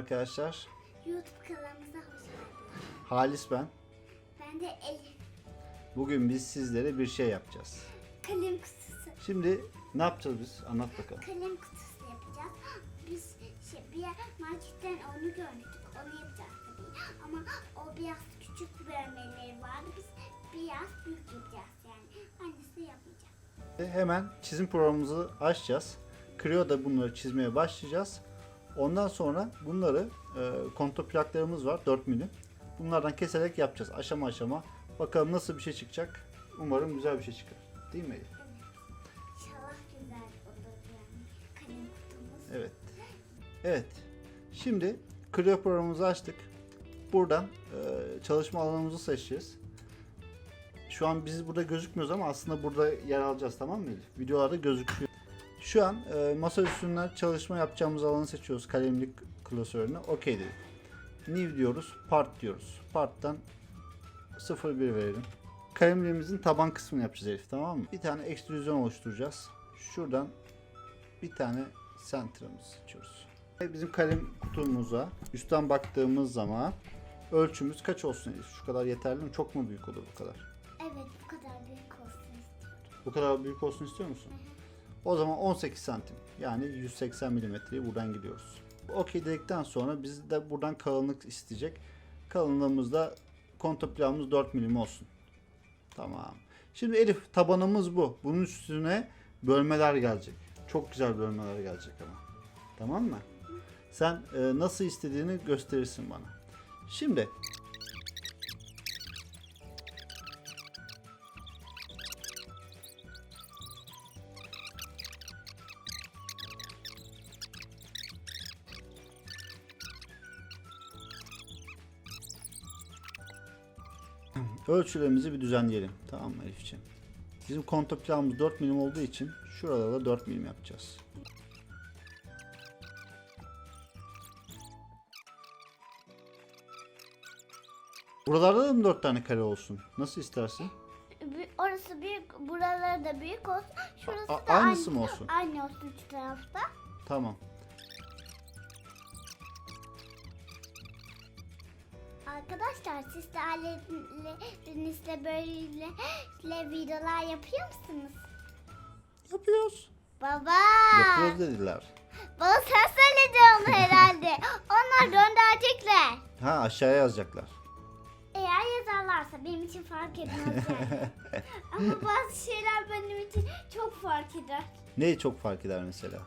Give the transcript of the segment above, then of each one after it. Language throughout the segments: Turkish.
arkadaşlar. YouTube kanalımıza hoş geldiniz. Halis ben. Ben de Elif. Bugün biz sizlere bir şey yapacağız. Kalem kutusu. Şimdi ne yapacağız biz? Anlat bakalım. Kalem kutusu yapacağız. Biz şey, bir marketten onu görmüştük. Onu yapacağız tabii. Ama o biraz küçük bölmeleri vardı. Biz biraz büyük yapacağız yani. Annesi yapmayacak. Hemen çizim programımızı açacağız. Creo'da bunları çizmeye başlayacağız. Ondan sonra bunları e, kontur plaklarımız var 4 milim. Bunlardan keserek yapacağız aşama aşama. Bakalım nasıl bir şey çıkacak. Umarım güzel bir şey çıkar. Değil mi? İnşallah güzel olur yani. Kalem kutumuz. Evet. Evet. Şimdi Creo programımızı açtık. Buradan e, çalışma alanımızı seçeceğiz. Şu an biz burada gözükmüyoruz ama aslında burada yer alacağız tamam mı Elif? Videolarda gözüküyor. Şu an e, masa üstünden çalışma yapacağımız alanı seçiyoruz. Kalemlik klasörünü. Okey dedik. New diyoruz. Part diyoruz. Part'tan 01 verelim. Kalemliğimizin taban kısmını yapacağız Elif tamam mı? Bir tane ekstrüzyon oluşturacağız. Şuradan bir tane center'ımızı seçiyoruz. Ve Bizim kalem kutumuza üstten baktığımız zaman ölçümüz kaç olsun Elif? Şu kadar yeterli mi? Çok mu büyük olur bu kadar? Evet bu kadar büyük olsun istiyorum. Bu kadar büyük olsun istiyor musun? O zaman 18 santim yani 180 milimetreyi buradan gidiyoruz. Okey dedikten sonra biz de buradan kalınlık isteyecek. Kalınlığımız da kontoplamımız 4 milim olsun. Tamam. Şimdi Elif tabanımız bu. Bunun üstüne bölmeler gelecek. Çok güzel bölmeler gelecek ama. Tamam mı? Sen e, nasıl istediğini gösterirsin bana. Şimdi ölçülerimizi bir düzenleyelim. Tamam mı Elifciğim? Bizim kontoplamımız 4 milim olduğu için şuralarda 4 milim yapacağız. Buralarda da mı 4 tane kare olsun? Nasıl istersin? Orası büyük, buraları da büyük olsun. Şurası A- da aynısı aynı, mı olsun? Aynı olsun üç tarafta. Tamam. Arkadaşlar siz de ailelerinizle böyle videolar yapıyor musunuz? Yapıyoruz. Baba. Yapıyoruz dediler. Baba sen söyledin onu herhalde. Onlar gönderecekler. Ha aşağıya yazacaklar. Eğer yazarlarsa benim için fark etmez yani. Ama bazı şeyler benim için çok fark eder. Neyi çok fark eder mesela?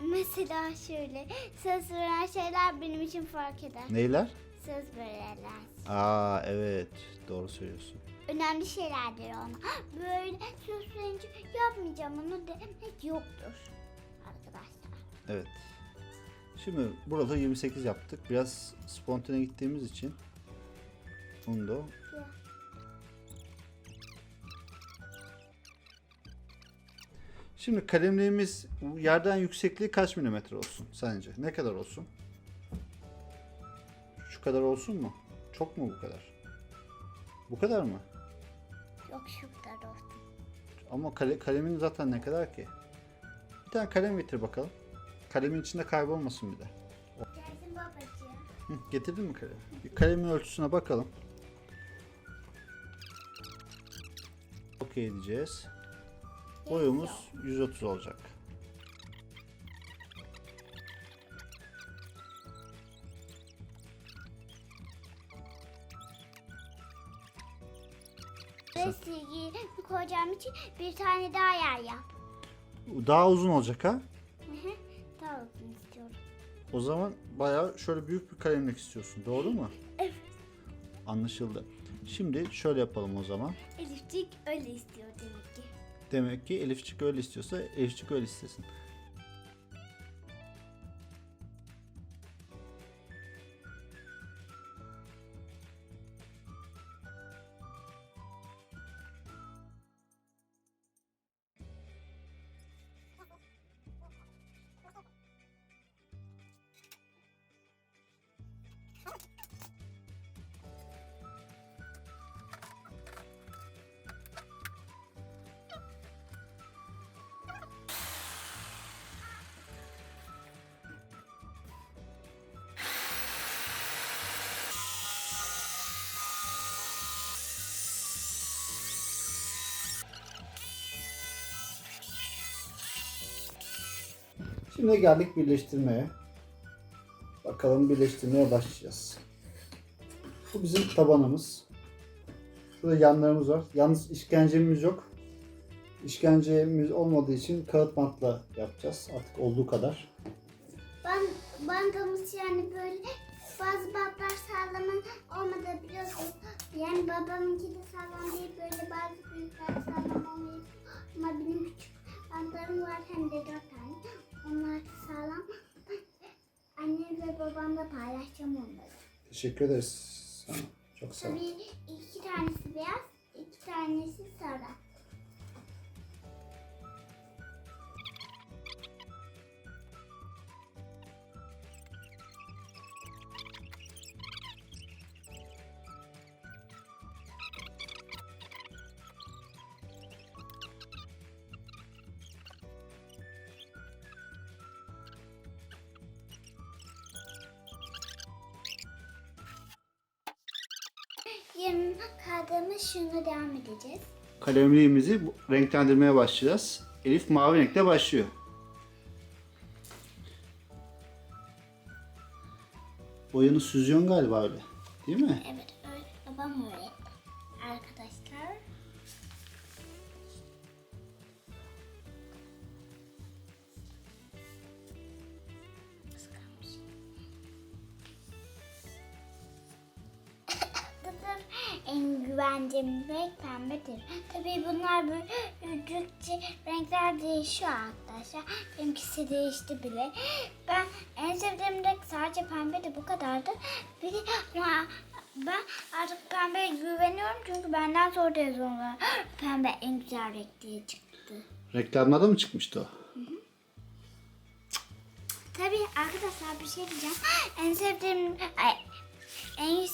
Mesela şöyle söz veren şeyler benim için fark eder. Neyler? Söz verirler. Aa evet doğru söylüyorsun. Önemli şeylerdir ona. Böyle söz verince yapmayacağım onu demek yoktur. Arkadaşlar. Evet. Şimdi burada 28 yaptık. Biraz spontane gittiğimiz için da Şimdi kalemliğimiz yerden yüksekliği kaç milimetre olsun sence? Ne kadar olsun? Şu kadar olsun mu? Çok mu bu kadar? Bu kadar mı? Yok şu kadar olsun. Ama kale, kalemin zaten ne kadar ki? Bir tane kalem getir bakalım. Kalemin içinde kaybolmasın bir de. Gelsin babacığım. Hı, getirdin mi kalemi? Bir kalemin ölçüsüne bakalım. Okey diyeceğiz. Boyumuz 130 olacak. Ve silgiyi koyacağım için bir tane daha yer yap. Daha uzun olacak ha? Hı hı. daha uzun istiyorum. O zaman bayağı şöyle büyük bir kalemlik istiyorsun. Doğru mu? Evet. Anlaşıldı. Şimdi şöyle yapalım o zaman. Elifcik öyle istiyor demek ki. Demek ki Elifçik öyle istiyorsa Elifçik öyle istesin. Şimdi geldik birleştirmeye. Bakalım birleştirmeye başlayacağız. Bu bizim tabanımız. Şurada yanlarımız var. Yalnız işkencemiz yok. İşkencemiz olmadığı için kağıt bantla yapacağız. Artık olduğu kadar. Ben bankamız yani böyle bazı bantlar sağlamın olmadı biliyorsunuz. Yani babamınki de sağlam Teşekkür ederiz sana. Çok sağ ol. Yarın kaldığımız şunu devam edeceğiz. Kalemliğimizi renklendirmeye başlayacağız. Elif mavi renkle başlıyor. Boyanı süzüyorsun galiba öyle. Değil mi? Evet, öyle. Babam öğretti. Arkadaşlar. En güvendiğim renk pembedir. Tabii bunlar büyüdükçe renkler değişiyor arkadaşlar. Benimkisi değişti bile. Ben en sevdiğim renk sadece pembeydi bu kadardı. Bir de ama ben artık pembeye güveniyorum çünkü benden sonra televizyonda pembe en güzel renk diye çıktı. Reklamlarda mı çıkmıştı o? Tabii arkadaşlar bir şey diyeceğim. En sevdiğim ay,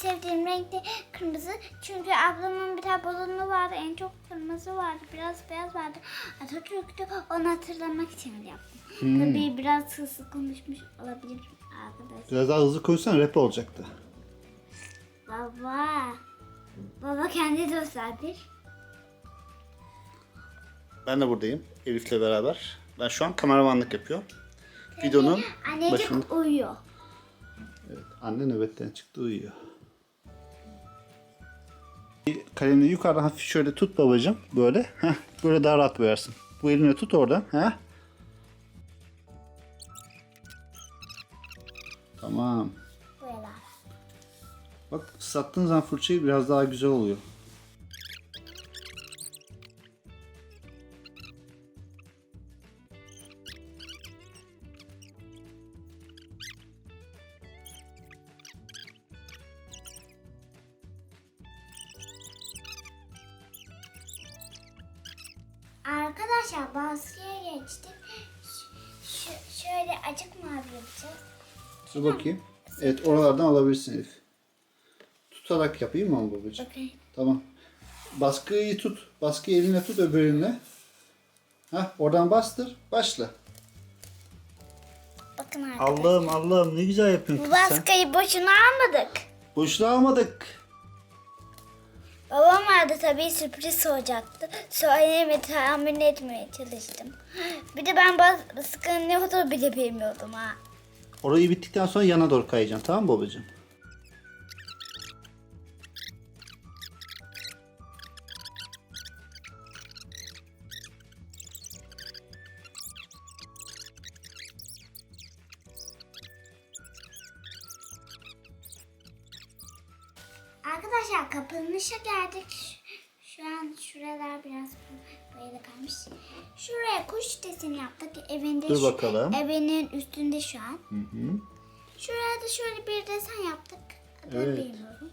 sevdiğim renk de kırmızı. Çünkü ablamın bir tane balonu vardı. En çok kırmızı vardı. Biraz beyaz vardı. Atatürk'tü. Onu hatırlamak için yaptım. Tabii biraz hızlı konuşmuş olabilirim arkadaşlar. Biraz daha hızlı koysan rap olacaktı. Baba. Baba kendi gösterdir. Ben de buradayım Elif'le beraber. Ben şu an kameramanlık yapıyorum. Videonun Annecik başını... uyuyor. Evet, anne nöbetten çıktı uyuyor. Kalemini yukarıdan hafif şöyle tut babacığım. Böyle. Heh, böyle daha rahat boyarsın. Bu eline tut oradan. Heh. Tamam. Bak ıslattığın zaman fırçayı biraz daha güzel oluyor. Arkadaşlar baskıya geçtik. Ş- şöyle açık mavi yapacağız. Dur bakayım. Evet oralardan alabilirsin Elif. Tutarak yapayım mı babacığım? Bakın. Tamam. Baskıyı tut. Baskıyı eline tut öbür eline. Hah oradan bastır. Başla. Bakın arkadaşlar. Allah'ım Allah'ım ne güzel yapıyorsun Bu kız sen. baskıyı boşuna almadık. Boşuna almadık. Babam vardı tabii sürpriz olacaktı. Söylemeye tahmin etmeye çalıştım. Bir de ben baskının ne olduğunu bile bilmiyordum ha. Orayı bittikten sonra yana doğru kayacaksın tamam mı babacığım? Arkadaşlar kapanışa geldik. Şu- an şuralar biraz böyle kalmış. Şuraya kuş deseni yaptık. Evinde Dur şu- bakalım. Evinin üstünde şu an. Hı hı. Şuraya da şöyle bir desen yaptık. Adını Evet. bilmiyorum.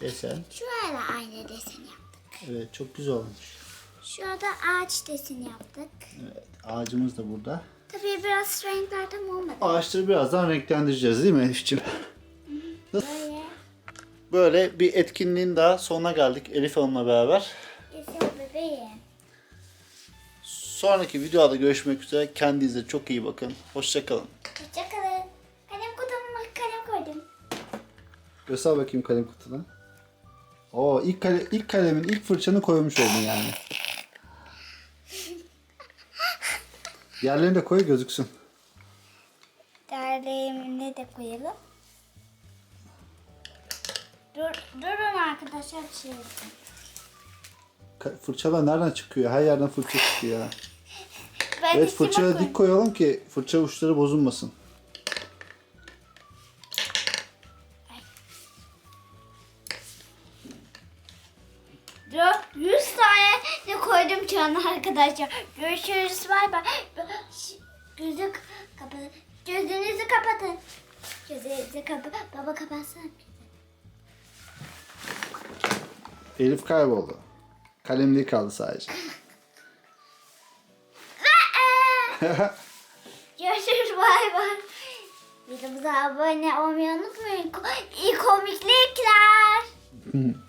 Desen. Şuraya da aynı desen yaptık. Evet çok güzel olmuş. Şurada ağaç deseni yaptık. Evet ağacımız da burada. Tabii biraz renkler tam olmadı. Ağaçları birazdan renklendireceğiz değil mi Elif'ciğim? Böyle Böyle bir etkinliğin daha sonuna geldik Elif Hanım'la beraber. Sonraki videoda görüşmek üzere. Kendinize çok iyi bakın. Hoşçakalın. Hoşçakalın. Kalem kutuma kalem koydum. Göster bakayım kalem kutuna. Oo ilk kale, ilk kalemin ilk fırçanı koymuş oldun yani. Yerlerini de koy gözüksün. fırçayı da koyalım. Dur, durun arkadaşlar bir şey Fırçalar nereden çıkıyor? Her yerden fırça çıkıyor ya. Ben Evet koyayım. dik koyalım ki fırça uçları bozulmasın. Dur, 100 tane de koydum an arkadaşlar. Görüşürüz bay bay. Gözü kapatın. Gözünüzü kapatın. Gözünüzü kapat. Baba kapatsana. Elif kayboldu. Kalemliği kaldı sadece. Görüşürüz bay bay. Videomuza abone olmayı unutmayın. İyi komiklikler.